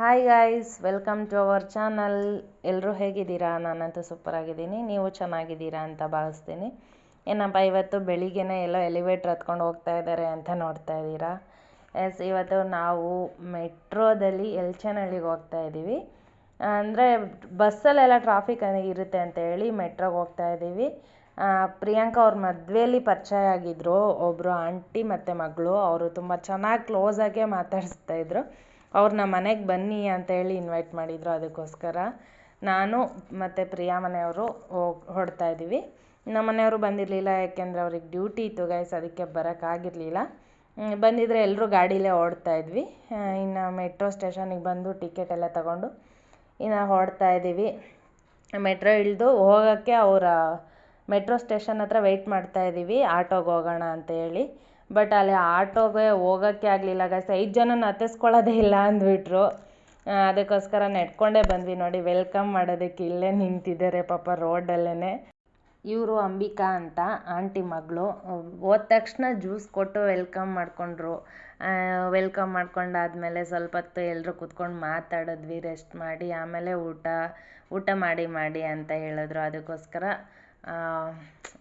Hi guys welcome to our channel ಎಲ್ಲರೂ ಹೇಗಿದ್ದೀರಾ? ನಾನಂತೂ ಸೂಪರ್ ಆಗಿದ್ದೀನಿ. ನೀವು ಚೆನ್ನಾಗಿದ್ದೀರಾ ಅಂತ ಭಾವಿಸ್ತೀನಿ. ಏನಪ್ಪ, ಇವತ್ತು ಬೆಳಿಗ್ಗೆನೇ ಎಲ್ಲೋ ಎಲಿವೇಟ್ರ್ ಹತ್ಕೊಂಡು ಹೋಗ್ತಾ ಇದ್ದಾರೆ ಅಂತ ನೋಡ್ತಾ ಇದ್ದೀರಾ? ಎಸ್ ಇವತ್ತು ನಾವು ಮೆಟ್ರೋದಲ್ಲಿ ಎಲ್ಚನಹಳ್ಳಿಗೆ ಹೋಗ್ತಾ ಇದ್ದೀವಿ. ಅಂದರೆ ಬಸ್ಸಲ್ಲೆಲ್ಲ ಟ್ರಾಫಿಕ್ ಇರುತ್ತೆ ಅಂತ ಹೇಳಿ ಮೆಟ್ರೋಗೆ ಹೋಗ್ತಾ ಇದ್ದೀವಿ. ಪ್ರಿಯಾಂಕಾ ಅವ್ರ ಮದುವೆಯಲ್ಲಿ ಪರಿಚಯ ಆಗಿದ್ದರು ಒಬ್ಬರು ಆಂಟಿ ಮತ್ತು ಮಗಳು. ಅವರು ತುಂಬ ಚೆನ್ನಾಗಿ ಕ್ಲೋಸಾಗೇ ಮಾತಾಡಿಸ್ತಾ ಇದ್ರು. ಅವ್ರು ನಮ್ಮ ಮನೆಗೆ ಬನ್ನಿ ಅಂತ ಹೇಳಿ ಇನ್ವೈಟ್ ಮಾಡಿದರು ಅದಕ್ಕೋಸ್ಕರ. ನಾನು ಮತ್ತು ಪ್ರಿಯಾ ಮನೆಯವರು ಹೋಗಿ ಹೊರಡ್ತಾ ಇದ್ದೀವಿ. ನಮ್ಮ ಮನೆಯವರು ಬಂದಿರಲಿಲ್ಲ, ಯಾಕೆಂದರೆ ಅವ್ರಿಗೆ ಡ್ಯೂಟಿ ಇತ್ತು ಗೈಸ್ ಅದಕ್ಕೆ ಬರೋಕ್ಕಾಗಿರಲಿಲ್ಲ ಬಂದಿದ್ದರೆ ಎಲ್ಲರೂ ಗಾಡೀಲೇ ಓಡ್ತಾ ಇದ್ವಿ. ಇನ್ನು ಮೆಟ್ರೋ ಸ್ಟೇಷನಿಗೆ ಬಂದು ಟಿಕೆಟ್ ಎಲ್ಲ ತಗೊಂಡು ಇನ್ನು ಹೊಡ್ತಾ ಇದ್ದೀವಿ. ಮೆಟ್ರೋ ಇಳಿದು ಹೋಗೋಕ್ಕೆ ಅವರ ಮೆಟ್ರೋ ಸ್ಟೇಷನ್ ಹತ್ರ ವೆಯ್ಟ್ ಮಾಡ್ತಾ ಇದ್ದೀವಿ. ಆಟೋಗೆ ಹೋಗೋಣ ಅಂತ ಹೇಳಿ. ಬಟ್ ಅಲ್ಲಿ ಆಟೋಗೆ ಹೋಗೋಕ್ಕೆ ಆಗಲಿಲ್ಲ ಗೈಸ್ ಐದು ಜನನ ಹತ್ತಿಸ್ಕೊಳ್ಳೋದೇ ಇಲ್ಲ ಅಂದ್ಬಿಟ್ರು. ಅದಕ್ಕೋಸ್ಕರ ನೆಡ್ಕೊಂಡೇ ಬಂದ್ವಿ ನೋಡಿ, ವೆಲ್ಕಮ್ ಮಾಡೋದಕ್ಕೆ ಇಲ್ಲೇ ನಿಂತಿದ್ದಾರೆ ಪಾಪ ರೋಡಲ್ಲೇ ಇವರು ಅಂಬಿಕಾ ಅಂತ, ಆಂಟಿ ಮಗಳು, ಹೋದ ತಕ್ಷಣ ಜ್ಯೂಸ್ ಕೊಟ್ಟು ವೆಲ್ಕಮ್ ಮಾಡಿಕೊಂಡ್ರು. ವೆಲ್ಕಮ್ ಮಾಡ್ಕೊಂಡಾದ್ಮೇಲೆ ಸ್ವಲ್ಪ ಹೊತ್ತು ಎಲ್ಲರೂ ಕೂತ್ಕೊಂಡು ಮಾತಾಡಿದ್ವಿ ರೆಸ್ಟ್ ಮಾಡಿ, ಆಮೇಲೆ ಊಟ ಊಟ ಮಾಡಿ ಮಾಡಿ ಅಂತ ಹೇಳಿದ್ರು. ಅದಕ್ಕೋಸ್ಕರ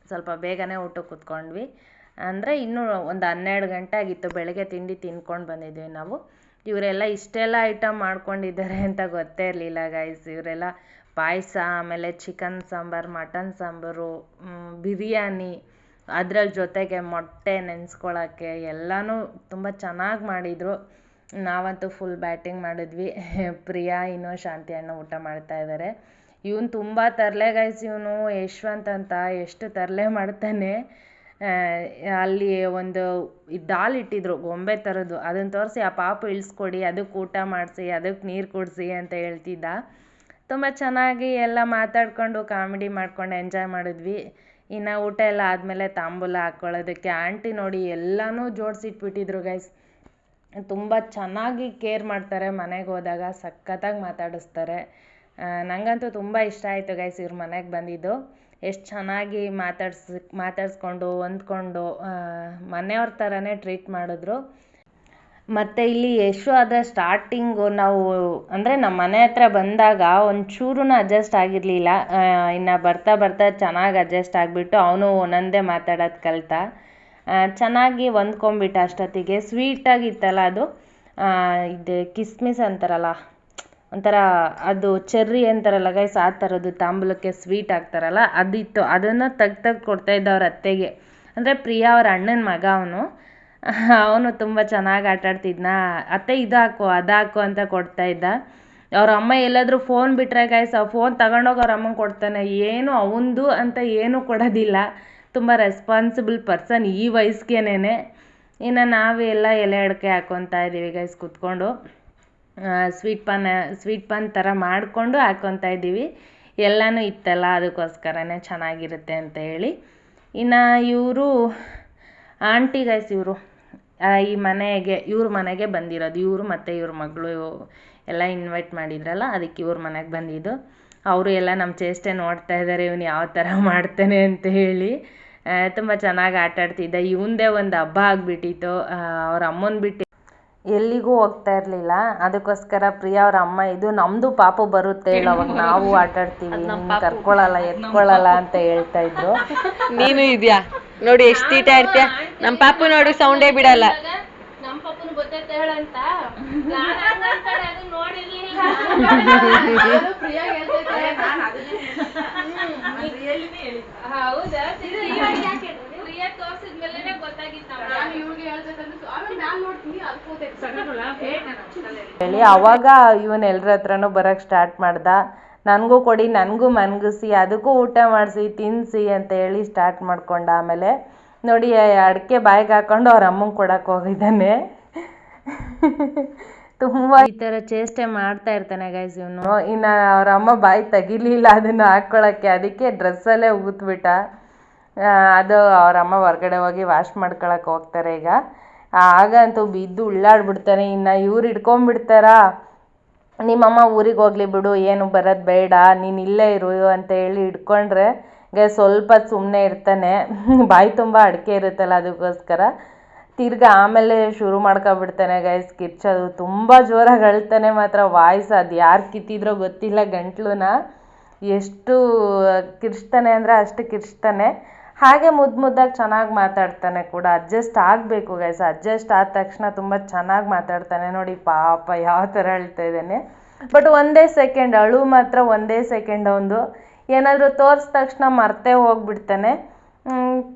ಸ್ವಲ್ಪ ಬೇಗನೆ ಊಟಕ್ಕೆ ಕೂತ್ಕೊಂಡ್ವಿ. ಅಂದರೆ ಇನ್ನೂ ಒಂದು ಹನ್ನೆರಡು ಗಂಟೆ ಆಗಿತ್ತು ಬೆಳಗ್ಗೆ ತಿಂಡಿ ತಿಂದ್ಕೊಂಡು ಬಂದಿದ್ವಿ ನಾವು. ಇವರೆಲ್ಲ ಇಷ್ಟೆಲ್ಲ ಐಟಮ್ ಮಾಡ್ಕೊಂಡಿದ್ದಾರೆ ಅಂತ ಗೊತ್ತೇ ಇರಲಿಲ್ಲ ಗೈಸ್ ಇವರೆಲ್ಲ ಪಾಯಸ, ಆಮೇಲೆ ಚಿಕನ್ ಸಾಂಬಾರು ಮಟನ್ ಸಾಂಬಾರು ಬಿರಿಯಾನಿ ಅದ್ರ ಜೊತೆಗೆ ಮೊಟ್ಟೆ ನೆನೆಸ್ಕೊಳ್ಳೋಕ್ಕೆ ಎಲ್ಲನೂ ತುಂಬ ಚೆನ್ನಾಗಿ ಮಾಡಿದರು. ನಾವಂತೂ ಫುಲ್ ಬ್ಯಾಟಿಂಗ್ ಮಾಡಿದ್ವಿ. ಪ್ರಿಯಾ ಇನ್ನೂ ಶಾಂತಿ ಅಣ್ಣ ಊಟ ಮಾಡ್ತಾ ಇದ್ದಾರೆ ಇವನು ತುಂಬ ತರಲೆ ಗೈಸ್ ಇವನು. ಯಶ್ವಂತ್ ಅಂತ ಎಷ್ಟು ತರಲೆ ಮಾಡ್ತಾನೆ. ಅಲ್ಲಿ ಒಂದು ದಾಲ್ ಇಟ್ಟಿದ್ರು, ಗೊಂಬೆ ಥರದ್ದು ಅದನ್ನು ತೋರಿಸಿ, ಆ ಪಾಪು ಇಳಿಸ್ಕೊಡಿ, ಅದಕ್ಕೆ ಊಟ ಮಾಡಿಸಿ, ಅದಕ್ಕೆ ನೀರು ಕುಡಿಸಿ, ಅಂತ ಹೇಳ್ತಿದ್ದ. ತುಂಬ ಚೆನ್ನಾಗಿ ಎಲ್ಲ ಮಾತಾಡಿಕೊಂಡು ಕಾಮಿಡಿ ಮಾಡ್ಕೊಂಡು ಎಂಜಾಯ್ ಮಾಡಿದ್ವಿ. ಇನ್ನು ಊಟ ಎಲ್ಲ ಆದಮೇಲೆ ತಾಂಬೂಲ ಹಾಕ್ಕೊಳ್ಳೋದಕ್ಕೆ ಆಂಟಿ ನೋಡಿ ಎಲ್ಲನೂ ಜೋಡಿಸಿಟ್ಬಿಟ್ಟಿದ್ರು ಗೈಸ್ ತುಂಬ ಚೆನ್ನಾಗಿ ಕೇರ್ ಮಾಡ್ತಾರೆ ಮನೆಗೆ ಹೋದಾಗ, ಸಖತ್ತಾಗಿ ಮಾತಾಡಿಸ್ತಾರೆ. ನನಗಂತೂ ತುಂಬ ಇಷ್ಟ ಆಯಿತು ಗೈಸ್ ಇವ್ರ ಮನೆಗೆ ಬಂದಿದ್ದು. ಎಷ್ಟು ಚೆನ್ನಾಗಿ ಮಾತಾಡ್ಸಿ, ಮಾತಾಡಿಸ್ಕೊಂಡು, ಹೊಂದ್ಕೊಂಡು ಮನೆಯವ್ರ ಥರನೇ ಟ್ರೀಟ್ ಮಾಡಿದ್ರು. ಮತ್ತು ಇಲ್ಲಿ ಯಶು ಆದರೆ ಸ್ಟಾರ್ಟಿಂಗು ನಾವು, ಅಂದರೆ ನಮ್ಮ ಮನೆ ಹತ್ರ ಬಂದಾಗ ಒಂಚೂರೂ ಅಡ್ಜಸ್ಟ್ ಆಗಿರಲಿಲ್ಲ. ಇನ್ನು ಬರ್ತಾ ಬರ್ತಾ ಚೆನ್ನಾಗಿ ಅಡ್ಜಸ್ಟ್ ಆಗಿಬಿಟ್ಟು ಅವನು ಒಂದೊಂದೇ ಮಾತಾಡೋದು ಕಲಿತ. ಚೆನ್ನಾಗಿ ಹೊಂದ್ಕೊಂಬಿಟ್ಟ ಅಷ್ಟೊತ್ತಿಗೆ. ಸ್ವೀಟಾಗಿತ್ತಲ್ಲ ಅದು. ಇದು ಕಿಸ್ಮಿಸ್ ಅಂತಾರಲ್ಲ. ಒಂಥರ ಅದು ಚೆರ್ರಿ ಅಂತಾರಲ್ಲ ಗೈಸ್ ಆ ಥರದ್ದು ತಾಂಬೂಲಕ್ಕೆ ಸ್ವೀಟ್ ಹಾಕ್ತಾರಲ್ಲ ಅದಿತ್ತು. ಅದನ್ನು ತೆಗ್ದು ತೆಗ್ದು ಕೊಡ್ತಾಯಿದ್ದ ಅವ್ರ ಅತ್ತೆಗೆ. ಅಂದರೆ ಪ್ರಿಯಾ ಅವ್ರ ಅಣ್ಣನ ಮಗ ಅವನು. ಅವನು ತುಂಬ ಚೆನ್ನಾಗಿ ಆಟಾಡ್ತಿದ್ನ. ಅತ್ತೆ ಇದು ಹಾಕು, ಅದು ಹಾಕು ಅಂತ ಕೊಡ್ತಾಯಿದ್ದ ಅವ್ರ ಅಮ್ಮ ಎಲ್ಲಾದರೂ ಫೋನ್ ಬಿಟ್ಟರೆ ಗೈಸ್ ಆ ಫೋನ್ ತಗೊಂಡೋಗಿ ಅವ್ರ ಅಮ್ಮಂಗೆ ಕೊಡ್ತಾನೆ. ಏನು ಅವಂದು ಅಂತ ಏನೂ ಕೊಡೋದಿಲ್ಲ. ತುಂಬ ರೆಸ್ಪಾನ್ಸಿಬಲ್ ಪರ್ಸನ್ ಈ ವಯಸ್ಸಿಗೆನೇ ಇನ್ನು ನಾವೆಲ್ಲ ಎಲೆ ಅಡಿಕೆ ಹಾಕ್ಕೊತಾ ಇದ್ದೀವಿ ಗೈಸ್ ಕೂತ್ಕೊಂಡು. ಸ್ವೀಟ್ ಪಾನ್ ಸ್ವೀಟ್ ಪಾನ್ ಥರ ಮಾಡಿಕೊಂಡು ಹಾಕ್ಕೊತಾ ಇದ್ದೀವಿ. ಎಲ್ಲನೂ ಇತ್ತಲ್ಲ, ಅದಕ್ಕೋಸ್ಕರನೇ ಚೆನ್ನಾಗಿರುತ್ತೆ ಅಂತ ಹೇಳಿ. ಇನ್ನು ಇವರು ಆಂಟಿ ಗೈಸ್ ಇವರು ಈ ಮನೆಗೆ, ಇವ್ರ ಮನೆಗೆ ಬಂದಿರೋದು. ಇವರು ಮತ್ತು ಇವ್ರ ಮಗಳು ಎಲ್ಲ ಇನ್ವೈಟ್ ಮಾಡಿದ್ರಲ್ಲ, ಅದಕ್ಕೆ ಇವ್ರ ಮನೆಗೆ ಬಂದಿದ್ದು. ಅವರು ಎಲ್ಲ ನಮ್ಮ ಚೇಷ್ಟೆ ನೋಡ್ತಾ ಇದ್ದಾರೆ ಇವನು ಯಾವ ಥರ ಮಾಡ್ತಾನೆ ಅಂತ ಹೇಳಿ. ತುಂಬ ಚೆನ್ನಾಗಿ ಆಟಾಡ್ತಿದ್ದ. ಇವಂದೇ ಒಂದು ಹಬ್ಬ ಆಗಿಬಿಟ್ಟಿತ್ತು. ಅವ್ರ ಅಮ್ಮನ ಬಿಟ್ಟು ಎಲ್ಲಿಗೂ ಹೋಗ್ತಾ ಇರ್ಲಿಲ್ಲ. ಅದಕ್ಕೋಸ್ಕರ ಪ್ರಿಯಾ ಅವ್ರ ಅಮ್ಮ ಇದು ನಮ್ದು ಪಾಪು ಬರುತ್ತೆ ಹೇಳು ಅವಾಗ ನಾವು ಆಟ ಆಡ್ತೀವಿ ಕರ್ಕೊಳ್ಳಲ್ಲ ಎತ್ಕೊಳ್ಳಲ್ಲ ಅಂತ ಹೇಳ್ತಾ ಇದ್ರು. ನೀನು ಇದ್ಯಾ? ನೋಡಿ ಎಷ್ಟು ತೀಟ ಇರ್ತೀಯ? ನಮ್ಮ ಪಾಪು ನೋಡಿ ಸೌಂಡೇ ಬಿಡಲ್ಲ. ನಮ್ಮ ಪಪ್ಪನ್ ಗೊತ್ತೈತೆ ಹೇಳಂತ ನಾನ್ ಹಂಗ್ ಅದು ನೋಡಿರ್ಲಿಲ್ಲ. ಅದು ಹೇಳಿ ಅವಾಗ ಇವನ್ ಎಲ್ರ ಹತ್ರನೂ ಬರಕ್ ಸ್ಟಾರ್ಟ್ ಮಾಡ್ದ. ನನಗೂ ಕೊಡಿ ನನಗೂ ಮನ್ಗಿಸಿ ಅದಕ್ಕೂ ಊಟ ಮಾಡಿಸಿ ತಿನ್ನಿಸಿ ಅಂತ ಹೇಳಿ ಸ್ಟಾರ್ಟ್ ಮಾಡ್ಕೊಂಡ ಆಮೇಲೆ. ನೋಡಿ ಅಡಿಕೆ ಬಾಯಿಗೆ ಹಾಕೊಂಡು ಅವ್ರ ಅಮ್ಮಂಗೆ ಕೊಡಕ್ಕೆ ಹೋಗಿದ್ದಾನೆ. ತುಂಬ ಈ ಥರ ಚೇಷ್ಟೆ ಮಾಡ್ತಾ ಇರ್ತಾನೆ ಗೈಸ್ ಇವನು. ಇನ್ನು ಅವ್ರ ಅಮ್ಮ ಬಾಯಿ ತೆಗಿಲಿಲ್ಲ ಅದನ್ನು ಹಾಕ್ಕೊಳಕ್ಕೆ ಅದಕ್ಕೆ ಡ್ರೆಸ್ಸಲ್ಲೇ ಊತ್ಬಿಟ್ಟ ಅದು ಅವ್ರ ಅಮ್ಮ ಹೊರ್ಗಡೆ ಹೋಗಿ ವಾಶ್ ಮಾಡ್ಕೊಳಕ್ಕೆ ಹೋಗ್ತಾರೆ ಈಗ. ಆಗಂತೂ ಬಿದ್ದು ಉಳ್ಳಾಡ್ಬಿಡ್ತಾನೆ. ಇನ್ನು ಇವ್ರು ಹಿಡ್ಕೊಂಬಿಡ್ತಾರಾ ನಿಮ್ಮಮ್ಮ ಊರಿಗೆ ಹೋಗ್ಲಿ ಬಿಡು, ಏನು ಬರೋದು ಬೇಡ, ನೀನು ಇಲ್ಲೇ ಇರು ಅಂತ ಹೇಳಿ ಹಿಡ್ಕೊಂಡ್ರೆ ಗೆ ಸ್ವಲ್ಪ ಸುಮ್ಮನೆ ಇರ್ತಾನೆ. ಬಾಯಿ ತುಂಬ ಅಡಿಕೆ ಇರುತ್ತಲ್ಲ ಅದಕ್ಕೋಸ್ಕರ ತಿರ್ಗಿ ಆಮೇಲೆ ಶುರು ಮಾಡ್ಕೊಬಿಡ್ತಾನೆ ಗೈಸ್ ಕಿರ್ಚೋದು. ತುಂಬ ಜೋರಾಗಿ ಅಳ್ತಾನೆ ಮಾತ್ರ ವಾಯ್ಸ್ ಅದು. ಯಾರು ಕಿತ್ತಿದ್ರೋ ಗೊತ್ತಿಲ್ಲ ಗಂಟ್ಲುನ. ಎಷ್ಟು ಕಿರ್ಚ್ತಾನೆ ಅಂದರೆ ಅಷ್ಟು ಕಿರ್ಚ್ತಾನೆ. ಹಾಗೆ ಮುದ್ದು ಮುದ್ದಾಗಿ ಚೆನ್ನಾಗಿ ಮಾತಾಡ್ತಾನೆ ಕೂಡ. ಅಡ್ಜಸ್ಟ್ ಆಗಬೇಕು ಗೈಸ್ ಅಡ್ಜಸ್ಟ್ ಆದ ತಕ್ಷಣ ತುಂಬ ಚೆನ್ನಾಗಿ ಮಾತಾಡ್ತಾನೆ. ನೋಡಿ, ಪಾಪ ಯಾವ ಥರ ಹೇಳ್ತಾ ಇದ್ದಾನೆ. ಬಟ್ ಒಂದೇ ಸೆಕೆಂಡ್ ಅಳು ಮಾತ್ರ ಒಂದೇ ಸೆಕೆಂಡ್ ಒಂದು. ಏನಾದರೂ ತೋರಿಸಿದ ತಕ್ಷಣ ಮರ್ತೇ ಹೋಗ್ಬಿಡ್ತಾನೆ.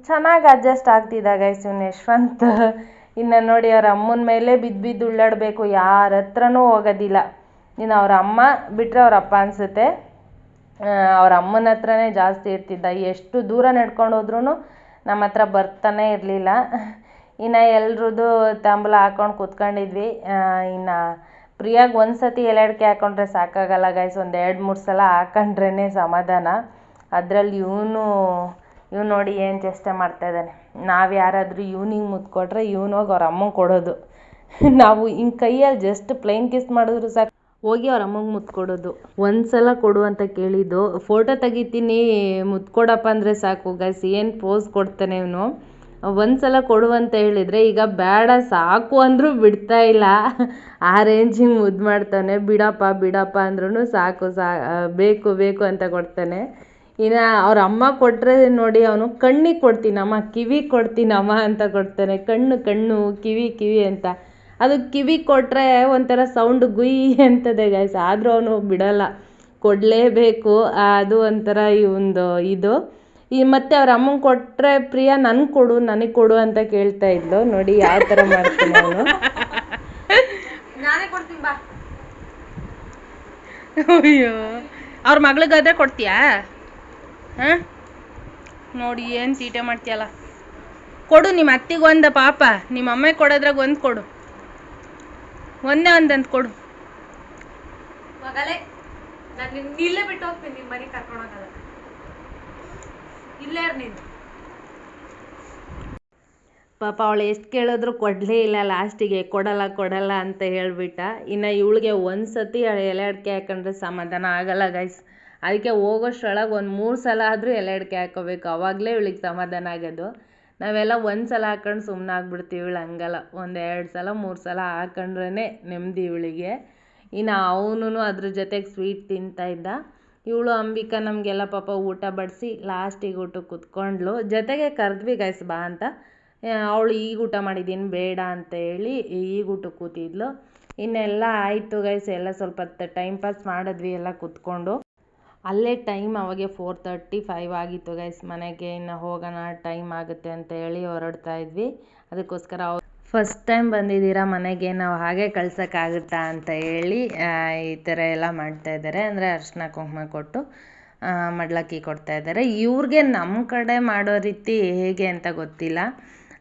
ಚೆನ್ನಾಗಿ ಅಡ್ಜಸ್ಟ್ ಆಗ್ತಿದ್ದ ಗೈಸ್ ಇವನು ಯಶ್ವಂತ್. ಇನ್ನು ನೋಡಿ, ಅವ್ರ ಅಮ್ಮನ ಮೇಲೆ ಬಿದ್ದು ಬಿದ್ದು ಉಳ್ಳಾಡಬೇಕು. ಯಾರ ಹತ್ರನೂ ಹೋಗೋದಿಲ್ಲ. ಇನ್ನು ಅವ್ರ ಅಮ್ಮ ಬಿಟ್ಟರೆ ಅವ್ರ ಅಪ್ಪ ಅನಿಸುತ್ತೆ. ಅವ್ರ ಅಮ್ಮನ ಹತ್ರನೇ ಜಾಸ್ತಿ ಇರ್ತಿದ್ದ. ಎಷ್ಟು ದೂರ ನಡ್ಕೊಂಡು ಹೋದ್ರೂ ನಮ್ಮ ಹತ್ರ ಬರ್ತಾನೆ ಇರಲಿಲ್ಲ. ಇನ್ನು ಎಲ್ರದ್ದು ತಾಂಬೂಲ ಹಾಕೊಂಡು ಕೂತ್ಕೊಂಡಿದ್ವಿ. ಇನ್ನು ಪ್ರಿಯಾಗೆ ಒಂದು ಸತಿ ಎಲೆ ಹಾಕೊಂಡ್ರೆ ಸಾಕಾಗಲ್ಲ ಗೈಸ್ ಒಂದು ಎರಡು, ಮೂರು ಸಲ ಹಾಕೊಂಡ್ರೇ ಸಮಾಧಾನ. ಅದರಲ್ಲಿ ಇವನು, ಇವ್ನು ನೋಡಿ ಏನು ಚೇಷ್ಟೆ ಮಾಡ್ತಾ ಇದ್ದಾನೆ. ನಾವು ಯಾರಾದರೂ ಇವ್ನಿಗೆ ಮುತ್ಕೊಟ್ರೆ ಇವ್ನು ಹೋಗಿ ಅವ್ರ ಅಮ್ಮಂಗೆ ಕೊಡೋದು. ನಾವು ಹಿಂಗೆ ಕೈಯಲ್ಲಿ ಜಸ್ಟ್ ಪ್ಲೈನ್ ಕಿಸ್ ಮಾಡಿದ್ರು ಸಾಕು. ಹೋಗಿ ಅವ್ರ ಅಮ್ಮಂಗೆ ಮುತ್ತು ಕೊಡೋದು ಒಂದು ಸಲ ಕೊಡು ಅಂತ ಕೇಳಿದ್ದು. ಫೋಟೋ ತೆಗಿತೀನಿ ಮುತ್ತು ಕೊಡಪ್ಪ ಅಂದರೆ ಸಾಕು ಗಾಯ್ಸ್ ಏನು ಪೋಸ್ ಕೊಡ್ತಾನೆ ಇವನು? ಒಂದು ಸಲ ಕೊಡು ಅಂತ ಹೇಳಿದರೆ ಈಗ ಬೇಡ, ಸಾಕು ಅಂದರೂ ಬಿಡ್ತಾ ಇಲ್ಲ. ಆ ರೇಂಜಿಗೆ ಮುದ್ದು ಮಾಡ್ತಾನೆ. ಬಿಡಪ್ಪ ಬಿಡಪ್ಪ ಅಂದ್ರೂ ಸಾಕು, ಸಾ ಬೇಕು ಬೇಕು ಅಂತ ಕೊಡ್ತಾನೆ. ಇನ್ನು ಅವ್ರ ಅಮ್ಮ ಕೊಟ್ಟರೆ ನೋಡಿ ಅವನು, ಕಣ್ಣಿಗೆ ಕೊಡ್ತೀನಮ್ಮ ಕಿವಿ ಕೊಡ್ತೀನಮ್ಮ ಅಂತ ಕೊಡ್ತಾನೆ. ಕಣ್ಣು ಕಣ್ಣು, ಕಿವಿ ಕಿವಿ ಅಂತ. ಅದು ಕಿವಿ ಕೊಟ್ಟರೆ ಒಂಥರ ಸೌಂಡ್ ಗುಯ್ ಅಂತದೆ ಗೈಸ್ ಆದರೂ ಅವನು ಬಿಡಲ್ಲ. ಕೊಡಲೇಬೇಕು. ಅದು ಒಂಥರ ಇವಂದು ಇದು. ಈ ಮತ್ತೆ ಅವ್ರ ಅಮ್ಮಂಗೆ ಕೊಟ್ಟರೆ ಪ್ರಿಯಾ ನನಗೆ ಕೊಡು ನನಗೆ ಕೊಡು ಅಂತ ಕೇಳ್ತಾ ಇದ್ಲು. ನೋಡಿ ಯಾವ ಥರ ಮಾಡ್ತಾನೆ ಅವನು ಅಯ್ಯೋ. ಅವ್ರ ಮಗಳಿಗಾದ್ರೆ ಕೊಡ್ತೀಯಾ? ಹಾಂ? ನೋಡಿ ಏನು ಚೀಟೆ ಮಾಡ್ತೀಯಲ್ಲ. ಕೊಡು ನಿಮ್ಮ ಅತ್ತಿಗೆ ಒಂದ ಪಾಪ. ನಿಮ್ಮ ಅಮ್ಮ ಕೊಡೋದ್ರಾಗ ಒಂದು ಕೊಡು. ಒಂದೇ ಒಂದಂತ ಕೊಡು. ಮಗಳೇ ನಾನು ಇಲ್ಲೇ ಬಿಟ್ಟು ಹೋಗ್ತೀನಿ ನಿಮ್ಮ ಮನೆಗೆ ಕರ್ಕೊಂಡು ಹೋಗಲ್ಲ. ಇಲ್ಲೇ ನೀನು. ಪಾಪ ಅವಳು ಎಷ್ಟು ಕೇಳಿದ್ರು ಕೊಡಲೇ ಇಲ್ಲ ಲಾಸ್ಟಿಗೆ ಕೊಡಲ್ಲ ಕೊಡಲ್ಲ ಅಂತ ಹೇಳ್ಬಿಟ್ಟ. ಇನ್ನು ಇವಳಿಗೆ ಒಂದ್ಸತಿ ಎಲೆ ಅಡಿಕೆ ಹಾಕೊಂಡ್ರೆ ಸಮಾಧಾನ ಆಗಲ್ಲ ಗೈಸ್ ಅದಕ್ಕೆ ಹೋಗೋಷ್ಟ್ರೊಳಗೆ ಒಂದು ಮೂರು ಸಲ ಆದರೂ ಎಲೆ ಅಡಿಕೆ ಹಾಕೋಬೇಕು. ಅವಾಗಲೇ ಇವಳಿಗೆ ಸಮಾಧಾನ ಆಗೋದು. ನಾವೆಲ್ಲ ಒಂದು ಸಲ ಹಾಕೊಂಡು ಸುಮ್ಮನೆ ಆಗ್ಬಿಡ್ತೀವಿ ಇವಳು ಹಂಗಲ್ಲ. ಒಂದು ಎರಡು ಸಲ, ಮೂರು ಸಲ ಹಾಕೊಂಡ್ರೇ ನೆಮ್ಮದಿ ಇವಳಿಗೆ. ಇನ್ನು ಅವನು ಅದ್ರ ಜೊತೆಗೆ ಸ್ವೀಟ್ ತಿಂತಾ ಇದ್ದ. ಇವಳು ಅಂಬಿಕಾ ನಮಗೆಲ್ಲ ಪಾಪ ಊಟ ಬಡಿಸಿ ಲಾಸ್ಟಿಗೆ ಊಟಕ್ಕೆ ಕುತ್ಕೊಂಡ್ಳು. ಜೊತೆಗೆ ಕರೆದ್ವಿ, ಗೈಸ್ ಬಾ ಅಂತ. ಅವಳು ಈಗ ಊಟ ಮಾಡಿದ್ದೀನಿ ಬೇಡ ಅಂತ ಹೇಳಿ ಈಗ ಊಟಕ್ಕೆ ಕೂತಿದ್ಲು. ಇನ್ನೆಲ್ಲ ಆಯಿತು ಗೈಸ್, ಎಲ್ಲ ಸ್ವಲ್ಪ ಟೈಮ್ ಪಾಸ್ ಮಾಡಿದ್ವಿ, ಎಲ್ಲ ಕುತ್ಕೊಂಡು. ಅಲ್ಲೇ ಟೈಮ್ ಅವಾಗೆ ಫೋರ್ ತರ್ಟಿ ಫೈವ್ ಆಗಿತ್ತು ಗೈಸ್ ಮನೆಗೆ, ಇನ್ನು ಹೋಗೋಣ, ಟೈಮ್ ಆಗುತ್ತೆ ಅಂತ ಹೇಳಿ ಹೊರಡ್ತಾ ಇದ್ವಿ. ಅದಕ್ಕೋಸ್ಕರ ಅವ್ರು ಫಸ್ಟ್ ಟೈಮ್ ಬಂದಿದ್ದೀರಾ ಮನೆಗೆ, ನಾವು ಹಾಗೆ ಕಳ್ಸೋಕ್ಕಾಗುತ್ತಾ ಅಂತ ಹೇಳಿ ಈ ಥರ ಎಲ್ಲ ಮಾಡ್ತಾ ಇದ್ದಾರೆ. ಅಂದರೆ ಅರ್ಶಿನ ಕುಂಕುಮ ಕೊಟ್ಟು ಮಡ್ಲಕ್ಕಿ ಕೊಡ್ತಾ ಇದ್ದಾರೆ. ಇವ್ರಿಗೆ ನಮ್ಮ ಕಡೆ ಮಾಡೋ ರೀತಿ ಹೇಗೆ ಅಂತ ಗೊತ್ತಿಲ್ಲ.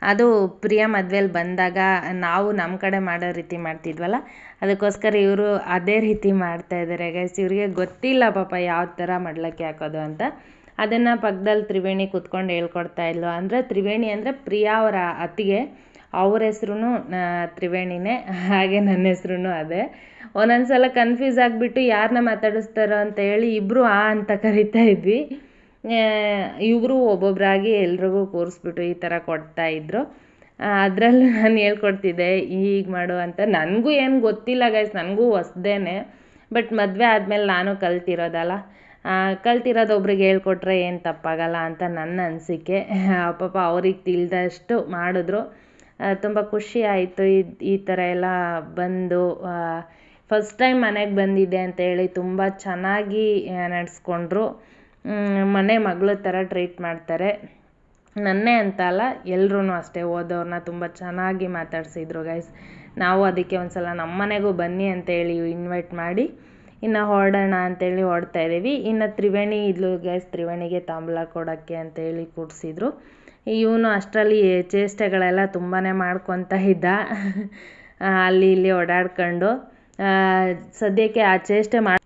ಅದು ಪ್ರಿಯ ಮದ್ವೆಲಿ ಬಂದಾಗ ನಾವು ನಮ್ಮ ಕಡೆ ಮಾಡೋ ರೀತಿ ಮಾಡ್ತಿದ್ವಲ್ಲ? ಅದಕ್ಕೋಸ್ಕರ ಇವರು ಅದೇ ರೀತಿ ಮಾಡ್ತಾ ಇದ್ದಾರೆ ಗೈಸ್ ಇವರಿಗೆ ಗೊತ್ತಿಲ್ಲ ಪಾಪ ಯಾವ ಥರ ಮಡ್ಲಕ್ಕಿ ಹಾಕೋದು ಅಂತ. ಅದನ್ನು ಪಕ್ಕದಲ್ಲಿ ತ್ರಿವೇಣಿ ಕುತ್ಕೊಂಡು ಹೇಳ್ಕೊಡ್ತಾ ಇದ್ಲು. ಅಂದರೆ ತ್ರಿವೇಣಿ ಅಂದರೆ ಪ್ರಿಯಾ ಅವರ ಅತ್ತಿಗೆ. ಅವ್ರ ಹೆಸ್ರು ತ್ರಿವೇಣಿನೇ. ಹಾಗೆ ನನ್ನ ಹೆಸ್ರು ಅದೇ. ಒಂದೊಂದು ಸಲ ಕನ್ಫ್ಯೂಸ್ ಆಗಿಬಿಟ್ಟು ಯಾರನ್ನ ಮಾತಾಡಿಸ್ತಾರೋ ಅಂತ ಹೇಳಿ ಇಬ್ಬರು ಆ ಅಂತ ಕರಿತಾ ಇದ್ವಿ. ಇವರು ಒಬ್ಬೊಬ್ಬರಾಗಿ ಎಲ್ರಿಗೂ ಕೂರಿಸ್ಬಿಟ್ಟು ಈ ಥರ ಕೊಡ್ತಾ ಇದ್ರು. ಅದರಲ್ಲೂ ನಾನು ಹೇಳ್ಕೊಡ್ತಿದ್ದೆ ಹೀಗೆ ಮಾಡು ಅಂತ. ನನಗೂ ಏನು ಗೊತ್ತಿಲ್ಲ ಗೈಸ್ ನನಗೂ ಹೊಸ್ದೇನೆ. ಬಟ್ ಮದುವೆ ಆದಮೇಲೆ ನಾನು ಕಲ್ತಿರೋದಲ್ಲ ಕಲ್ತಿರೋದು ಒಬ್ರಿಗೆ ಹೇಳ್ಕೊಟ್ರೆ ಏನು ತಪ್ಪಾಗಲ್ಲ ಅಂತ ನನ್ನ ಅನಿಸಿಕೆ. ಪಾಪ ಅವ್ರಿಗೆ ತಿಳಿದಷ್ಟು ಮಾಡಿದ್ರು. ತುಂಬ ಖುಷಿ ಆಯಿತು ಈ ಈ ಥರ ಎಲ್ಲ ಬಂದು ಫಸ್ಟ್ ಟೈಮ್ ಮನೆಗೆ ಬಂದಿದ್ದೆ ಅಂತ ಹೇಳಿ ತುಂಬ ಚೆನ್ನಾಗಿ ನಡೆಸ್ಕೊಂಡ್ರು. ಮನೆ ಮಗಳ ಥರ ಟ್ರೀಟ್ ಮಾಡ್ತಾರೆ. ನನ್ನೇ ಅಂತ ಅಲ್ಲ ಎಲ್ರೂ ಅಷ್ಟೇ ಓದೋರನ್ನ ತುಂಬ ಚೆನ್ನಾಗಿ ಮಾತಾಡಿಸಿದ್ರು ಗೈಸ್ ನಾವು ಅದಕ್ಕೆ ಒಂದು ಸಲ ನಮ್ಮ ಮನೆಗೂ ಬನ್ನಿ ಅಂತೇಳಿ ಇನ್ವೈಟ್ ಮಾಡಿ, ಇನ್ನು ಹೊರಡೋಣ ಅಂತೇಳಿ ಹೊರಡ್ತಾ ಇದ್ದೀವಿ ಇನ್ನು ತ್ರಿವೇಣಿ ಇದ್ಲು ಗೈಸ್ ತ್ರಿವೇಣಿಗೆ ತಾಂಬೂಲ ಕೊಡೋಕ್ಕೆ ಅಂತೇಳಿ ಕೂಡಿಸಿದ್ರು. ಇವನು ಅಷ್ಟರಲ್ಲಿ ಚೇಷ್ಟೆಗಳೆಲ್ಲ ತುಂಬಾ ಮಾಡ್ಕೊತ ಇದ್ದ. ಅಲ್ಲಿ ಇಲ್ಲಿ ಓಡಾಡ್ಕೊಂಡು ಸದ್ಯಕ್ಕೆ ಆ ಚೇಷ್ಟೆ ಮಾಡಿ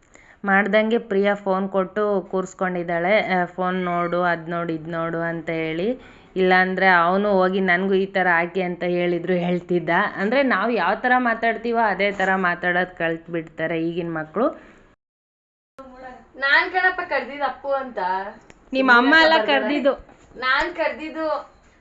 ಮಾಡ್ದಂಗೆ ಪ್ರಿಯಾ ಫೋನ್ ಕೊಟ್ಟು ಕೂರಿಸ್ಕೊಂಡಿದ್ದಾಳೆ. ಫೋನ್ ನೋಡು ಅದು ನೋಡು ಇದು ನೋಡು ಅಂತ ಹೇಳಿ. ಇಲ್ಲಾಂದರೆ ಅವನು ಹೋಗಿ ನನಗೂ ಈ ಥರ ಹಾಕಿ ಅಂತ ಹೇಳಿದ್ರು ಹೇಳ್ತಿದ್ದ. ಅಂದರೆ ನಾವು ಯಾವ ಥರ ಮಾತಾಡ್ತೀವೋ ಅದೇ ಥರ ಮಾತಾಡೋದು ಕಲ್ತ್ಬಿಡ್ತಾರೆ ಈಗಿನ ಮಕ್ಕಳು ನಾನು ಕಣಪ್ಪ ಅಪ್ಪು ಅಂತ. ನಿಮ್ಮ ಅಮ್ಮ ಎಲ್ಲ ಕರೆದಿದ್ದು. ನಾನ್ ಕರ್ದಿದ್ದು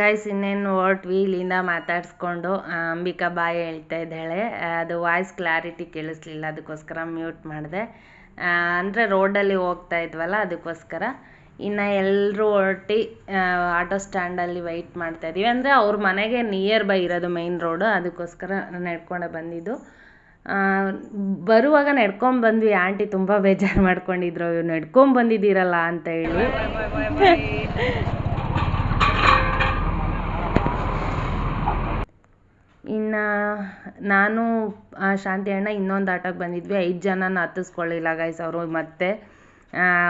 ಗೈಸ್ ಇನ್ನೇನು ಹೊರಟ್ವಿ ಇಲ್ಲಿಂದ ಮಾತಾಡಿಸ್ಕೊಂಡು ಅಂಬಿಕಾ ಬಾಯಿ ಹೇಳ್ತಾ ಇದ್ದಾಳೆ. ಅದು ವಾಯ್ಸ್ ಕ್ಲಾರಿಟಿ ಕೇಳಿಸ್ಲಿಲ್ಲ, ಅದಕ್ಕೋಸ್ಕರ ಮ್ಯೂಟ್ ಮಾಡಿದೆ. ಅಂದರೆ ರೋಡಲ್ಲಿ ಹೋಗ್ತಾ ಇದ್ವಲ್ಲ, ಅದಕ್ಕೋಸ್ಕರ. ಇನ್ನು ಎಲ್ಲರೂ ಹೊರಟಿ ಆಟೋ ಸ್ಟ್ಯಾಂಡಲ್ಲಿ ವೆಯ್ಟ್ ಮಾಡ್ತಾ ಇದೀವಿ. ಅಂದರೆ ಅವ್ರ ಮನೆಗೆ ನಿಯರ್ ಬೈ ಇರೋದು ಮೈನ್ ರೋಡು ಅದಕ್ಕೋಸ್ಕರ ನಡ್ಕೊಂಡೆ ಬಂದಿದ್ದು. ಬರುವಾಗ ನಡ್ಕೊಂಡ್ ಬಂದ್ವಿ. ಆಂಟಿ ತುಂಬ ಬೇಜಾರು ಮಾಡ್ಕೊಂಡಿದ್ರು. ನಡ್ಕೊಂಡ್ ಬಂದಿದ್ದೀರಲ್ಲ ಅಂತ ಹೇಳಿ. ಇನ್ನು ನಾನು ಶಾಂತಿ ಅಣ್ಣ ಇನ್ನೊಂದು ಆಟೋಗೆ ಬಂದಿದ್ವಿ. ಐದು ಜನನ ಹತ್ತಿಸ್ಕೊಳ್ಳಿಲ್ಲ ಗಾಯ್ಸ್ ಅವರು ಮತ್ತೆ.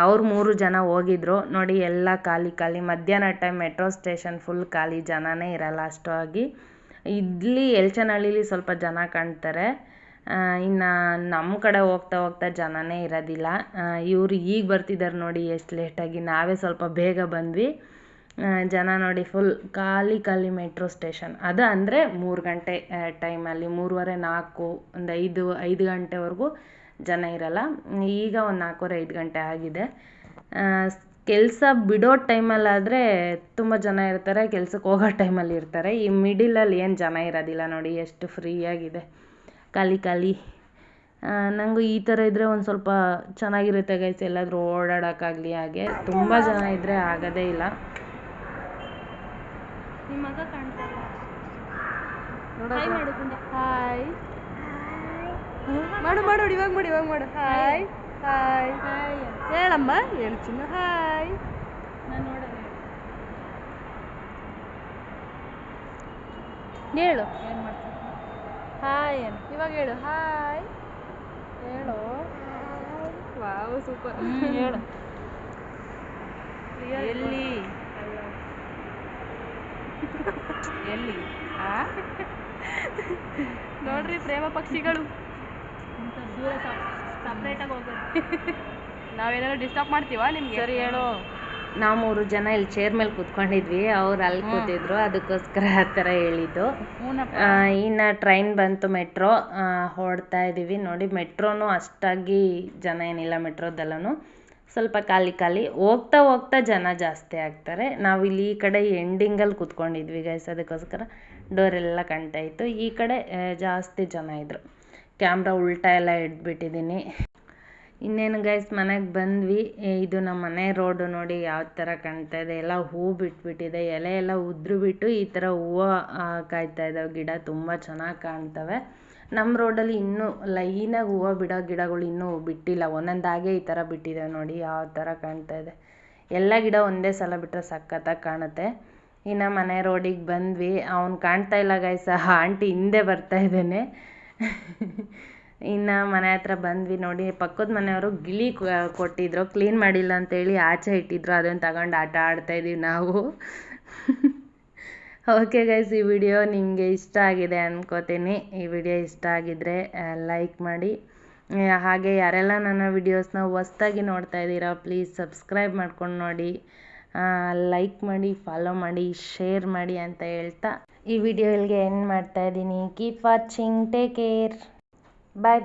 ಅವ್ರು ಮೂರು ಜನ ಹೋಗಿದ್ರು. ನೋಡಿ ಎಲ್ಲ ಖಾಲಿ ಖಾಲಿ. ಮಧ್ಯಾಹ್ನ ಟೈಮ್ ಮೆಟ್ರೋ ಸ್ಟೇಷನ್ ಫುಲ್ ಖಾಲಿ. ಜನನೇ ಇರಲ್ಲ ಅಷ್ಟಾಗಿ ಇಲ್ಲಿ ಎಲ್ಚನಹಳ್ಳಿಲಿ ಸ್ವಲ್ಪ ಜನ ಕಾಣ್ತಾರೆ. ಇನ್ನು ನಮ್ಮ ಕಡೆ ಹೋಗ್ತಾ ಹೋಗ್ತಾ ಜನನೇ ಇರೋದಿಲ್ಲ. ಇವರು ಈಗ ಬರ್ತಿದ್ದಾರೆ ನೋಡಿ ಎಷ್ಟು ಲೇಟಾಗಿ ನಾವೇ ಸ್ವಲ್ಪ ಬೇಗ ಬಂದ್ವಿ. ಜನ ನೋಡಿ ಫುಲ್ ಖಾಲಿ ಖಾಲಿ ಮೆಟ್ರೋ ಸ್ಟೇಷನ್ ಅದು ಅಂದರೆ ಮೂರು ಗಂಟೆ ಟೈಮಲ್ಲಿ ಮೂರುವರೆ, ನಾಲ್ಕು, ಒಂದು ಐದು ಐದು ಗಂಟೆವರೆಗೂ ಜನ ಇರಲ್ಲ. ಈಗ ಒಂದು ನಾಲ್ಕೂವರೆ, ಐದು ಗಂಟೆ ಆಗಿದೆ. ಕೆಲಸ ಬಿಡೋ ಟೈಮಲ್ಲಾದರೆ ತುಂಬ ಜನ ಇರ್ತಾರೆ ಕೆಲ್ಸಕ್ಕೆ ಹೋಗೋ ಟೈಮಲ್ಲಿ ಇರ್ತಾರೆ. ಈ ಮಿಡಿಲಲ್ಲಿ ಏನು ಜನ ಇರೋದಿಲ್ಲ ನೋಡಿ, ಎಷ್ಟು ಫ್ರೀಯಾಗಿದೆ ಖಾಲಿ ಖಾಲಿ. ನನಗೂ ಈ ಥರ ಇದ್ದರೆ ಒಂದು ಸ್ವಲ್ಪ ಚೆನ್ನಾಗಿರುತ್ತೆ ಗೈಸ್ ಎಲ್ಲಾದರೂ ಓಡಾಡೋಕ್ಕಾಗಲಿ ಹಾಗೆ. ತುಂಬ ಜನ ಇದ್ದರೆ ಆಗೋದೇ ಇಲ್ಲ. ನಿಮ್ಮ ಮಗ ಕಾಣ್ತಾರ ಹಾಯ್ ಮಾಡು ಗುಂಡ. ಹಾಯ್ ಮಾಡು ಮಾಡು ಇವಾಗ ಮಾಡು ಇವಾಗ ಮಾಡು. ಹಾಯ್ ಹಾಯ್ ಹಾಯ್ ಹೇಳಮ್ಮ ಹೇಳು ಚಿನ್ನ. ಹಾಯ್ ನಾನು ನೋಡೋಣ. ಹೇಳು. ಏನು ಮಾಡ್ತೀನಿ ಹಾಯ್ ಅನ್. ಇವಾಗ ಹೇಳು. ಹಾಯ್ ಹೇಳು. ವಾವ್ ಸೂಪರ್ ಹೇಳು. ಎಲ್ಲಿ? ಎಲ್ಲಿ? ನೋಡ್ರಿ ಪ್ರೇಮ ಪಕ್ಷಿಗಳು. ಸಪ್ರೇಟಾಗಿ ಹೋಗೋದು ನಾವೇನಾದ್ರು ಡಿಸ್ಟರ್ಬ್ ಮಾಡ್ತೀವಾ ನಿಮ್ಗೆ? ಸರಿ ಹೇಳು. ನಾವು ಮೂರು ಜನ ಇಲ್ಲಿ ಚೇರ್ ಮೇಲೆ ಕೂತ್ಕೊಂಡಿದ್ವಿ. ಅವ್ರು ಅಲ್ಲಿ ಕೂತಿದ್ರು. ಅದಕ್ಕೋಸ್ಕರ ಆ ಥರ ಹೇಳಿದ್ದು. ಆ, ಇನ್ನು ಟ್ರೈನ್ ಬಂತು ಮೆಟ್ರೋ ಹೊಡ್ತಾ ಇದೀವಿ. ನೋಡಿ ಮೆಟ್ರೋನು ಅಷ್ಟಾಗಿ ಜನ ಏನಿಲ್ಲ ಮೆಟ್ರೋದಲ್ಲೂ ಸ್ವಲ್ಪ ಖಾಲಿ ಖಾಲಿ ಹೋಗ್ತಾ ಹೋಗ್ತಾ ಜನ ಜಾಸ್ತಿ ಆಗ್ತಾರೆ. ನಾವಿಲ್ಲಿ ಈ ಕಡೆ ಎಂಡಿಂಗಲ್ಲಿ ಕೂತ್ಕೊಂಡಿದ್ವಿ ಗೈಸ್ ಅದಕ್ಕೋಸ್ಕರ ಡೋರೆಲ್ಲ ಕಾಣ್ತಾ ಇತ್ತು ಈ ಕಡೆ ಜಾಸ್ತಿ ಜನ ಇದ್ದರು ಕ್ಯಾಮ್ರಾ ಉಲ್ಟಾ ಎಲ್ಲ ಇಟ್ಬಿಟ್ಟಿದ್ದೀನಿ ಇನ್ನೇನು ಗೈಸ್ ಮನೆಗೆ ಬಂದ್ವಿ. ಇದು ನಮ್ಮ ಮನೆ ರೋಡು ನೋಡಿ ಯಾವ ಥರ ಕಾಣ್ತಾ ಇದೆ. ಎಲ್ಲ ಹೂ ಬಿಟ್ಬಿಟ್ಟಿದೆ. ಎಲೆ ಎಲ್ಲ ಉದ್ರು ಬಿಟ್ಟು ಈ ಥರ ಹೂವು ಕಾಯ್ತಾ ಇದ್ದಾವೆ ಗಿಡ ತುಂಬ ಚೆನ್ನಾಗಿ ಕಾಣ್ತವೆ. ನಮ್ಮ ರೋಡಲ್ಲಿ ಇನ್ನೂ ಲೈನಾಗಿ ಹೂವು ಬಿಡೋ ಗಿಡಗಳು ಇನ್ನೂ ಬಿಟ್ಟಿಲ್ಲ. ಒಂದೊಂದಾಗೆ ಈ ಥರ ಬಿಟ್ಟಿದ್ದಾವೆ ನೋಡಿ, ಯಾವ ಥರ ಕಾಣ್ತಾ ಇದೆ. ಎಲ್ಲ ಗಿಡ ಒಂದೇ ಸಲ ಬಿಟ್ಟರೆ ಸಖತ್ತಾಗಿ ಕಾಣುತ್ತೆ. ಇನ್ನು ಮನೆ ರೋಡಿಗೆ ಬಂದ್ವಿ. ಅವ್ನು ಕಾಣ್ತಾ ಇಲ್ಲ ಗಾಯ್ಸ ಆಂಟಿ ಹಿಂದೆ ಬರ್ತಾ ಇದ್ದೇನೆ. ಇನ್ನು ಮನೆ ಹತ್ರ ಬಂದ್ವಿ ನೋಡಿ, ಪಕ್ಕದ ಮನೆಯವರು ಗಿಳಿ ಕೊಟ್ಟಿದ್ರು ಕ್ಲೀನ್ ಮಾಡಿಲ್ಲ ಅಂತೇಳಿ ಆಚೆ ಇಟ್ಟಿದ್ರು, ಅದನ್ನು ತಗೊಂಡು ಆಟ ಆಡ್ತಾ ಇದೀವಿ ನಾವು. ಓಕೆ ಗೈಸ್ ಈ ವಿಡಿಯೋ ನಿಮಗೆ ಇಷ್ಟ ಆಗಿದೆ ಅಂದ್ಕೋತೀನಿ ಈ ವಿಡಿಯೋ ಇಷ್ಟ ಆಗಿದ್ದರೆ ಲೈಕ್ ಮಾಡಿ. ಹಾಗೆ ಯಾರೆಲ್ಲ ನನ್ನ ವಿಡಿಯೋಸ್ನ ಹೊಸ್ದಾಗಿ ನೋಡ್ತಾ ಇದ್ದೀರಾ ಪ್ಲೀಸ್ ಸಬ್ಸ್ಕ್ರೈಬ್ ಮಾಡ್ಕೊಂಡು ನೋಡಿ. ಲೈಕ್ ಮಾಡಿ ಫಾಲೋ ಮಾಡಿ ಶೇರ್ ಮಾಡಿ ಅಂತ ಹೇಳ್ತಾ ಈ ವಿಡಿಯೋ ಇಲ್ಲಿಗೆ ಎಂಡ್ ಮಾಡ್ತಾ ಇದ್ದೀನಿ. Keep watching take care bye bye